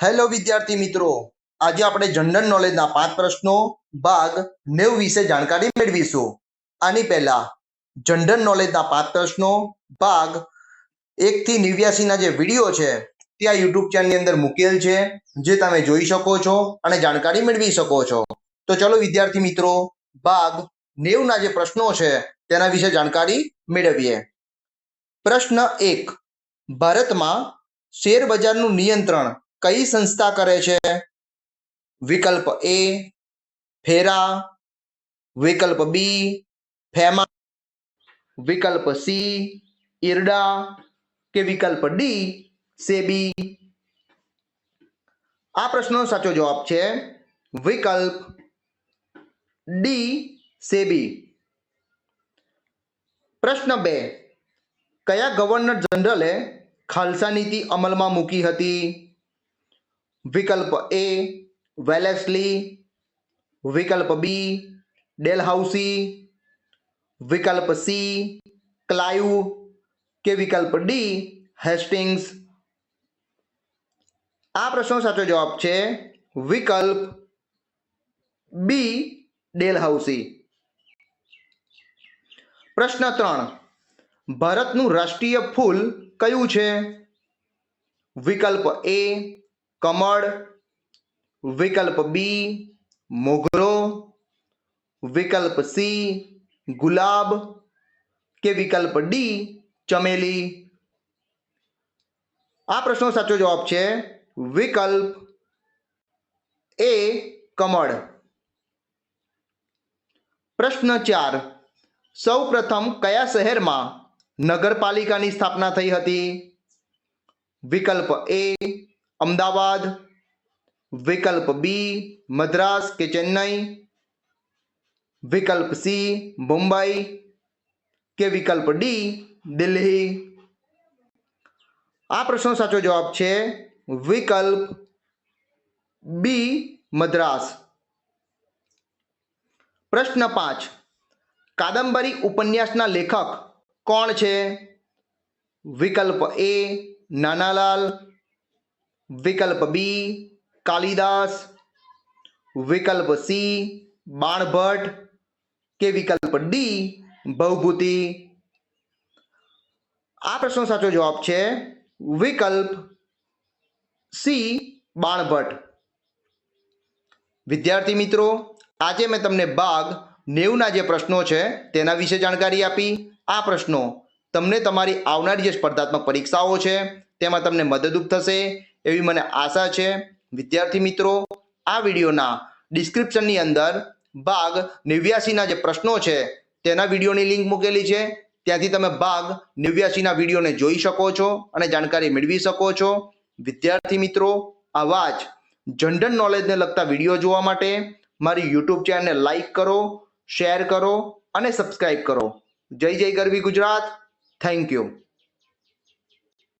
Hello વિદ્યાર્થી મિત્રો. આજે આપણે જનરલ નોલેજના પાંચ પ્રશ્નો, ભાગ નેવ વિશે જાણકારી મેળવીશું. આની પહેલા જનરલ નોલેજના પાંચ પ્રશ્નો, ભાગ એક થી નેવ્યાસીના જે વીડિયો છે ત્યાં યુટ્યુબ ચેનલની અંદર મૂકેલ છે, જે તમે જોઈ શકો છો અને જાણકારી મેળવી શકો છો. તો ચલો વિદ્યાર્થી મિત્રો, ભાગ નેવના જે પ્રશ્નો છે, તેના વિશે જાણકારી મેળવીએ. પ્રશ્ન એક, ભારતમાં શેર બજારનું નિયંત્રણ કઈ સંસ્થા કરે છે? વિકલ્પ એ ફેરા. વિકલ્પ બી ફેમા. વિકલ્પ સી ઇરડા કે વિકલ્પ ડી સેબી. આ પ્રશ્નનો સાચો જવાબ છે વિકલ્પ ડી સેબી. પ્રશ્ન બે, કયા ગવર્નર જનરલે ખાલસા નીતિ અમલમાં મૂકી હતી? વિકલ્પ એ, વેલેસ્લી. વિકલ્પ બી, ડેલહાઉસી. વિકલ્પ સી, ક્લાયુ. કે વિકલ્પ ડી, હેસ્ટિંગ્સ. આ પ્રશ્નનો સાચો જવાબ છે વિકલ્પ બી, ડેલહાઉસી. પ્રશ્ન ત્રણ. ભારતનું રાષ્ટ્રીય ફૂલ કયું છે? વિકલ્પ એ કમળ, વિકલ્પ બી મોગરો, વિકલ્પ સી ગુલાબ કે વિકલ્પ ડી ચમેલી? આ પ્રશ્નનો સાચો જવાબ છે વિકલ્પ એ કમળ. પ્રશ્ન ચાર. સૌ પ્રથમ કયા શહેરમાં નગરપાલિકાની સ્થાપના થઈ હતી? વિકલ્પ એ અમદાવાદ, વિકલ્પ બી, મદ્રાસ કે ચેન્નઈ, વિકલ્પ સી, મુંબઈ કે વિકલ્પ ડી, દિલ્હી. આ પ્રશ્નનો સાચો જવાબ છે વિકલ્પ બી, મદ્રાસ. પ્રશ્ન પાંચ. કાદંબરી ઉપન્યાસના લેખક કોણ છે? વિકલ્પ એ, નાનાલાલ વિકલ્પ બી, કાલિદાસ. વિકલ્પ સી, બાણભટ્ટ. કે વિકલ્પ ડી, ભવભૂતિ. આ પ્રશ્નનો સાચો જવાબ છે વિકલ્પ સી, બાણભટ્ટ. વિદ્યાર્થી મિત્રો, આજે મેં તમને ભાગ નેવના જે પ્રશ્નો છે તેના વિશે જાણકારી આપી. આ પ્રશ્નો તમને તમારી આવનારી જે સ્પર્ધાત્મક પરીક્ષાઓ છે, તેમાં તમને મદદરૂપ થશે. એવી મને આશા છે. વિદ્યાર્થી મિત્રો, આ વિડીયોના ડિસ્ક્રિપ્શનની અંદર ભાગ નેવ્યાસીના જે પ્રશ્નો છે, તેના વિડીયોની લિંક મૂકેલી છે. ત્યાંથી તમે ભાગ નેવ્યાસીના વિડીયોને જોઈ શકો છો અને જાણકારી મેળવી શકો છો. વિદ્યાર્થી મિત્રો, આવા જ જનરલ નોલેજને લગતા વીડિયો જોવા માટે મારી યુટ્યુબ ચેનલને લાઈક કરો, શેર કરો અને સબસ્ક્રાઇબ કરો. જય જય ગરવી ગુજરાત. Thank you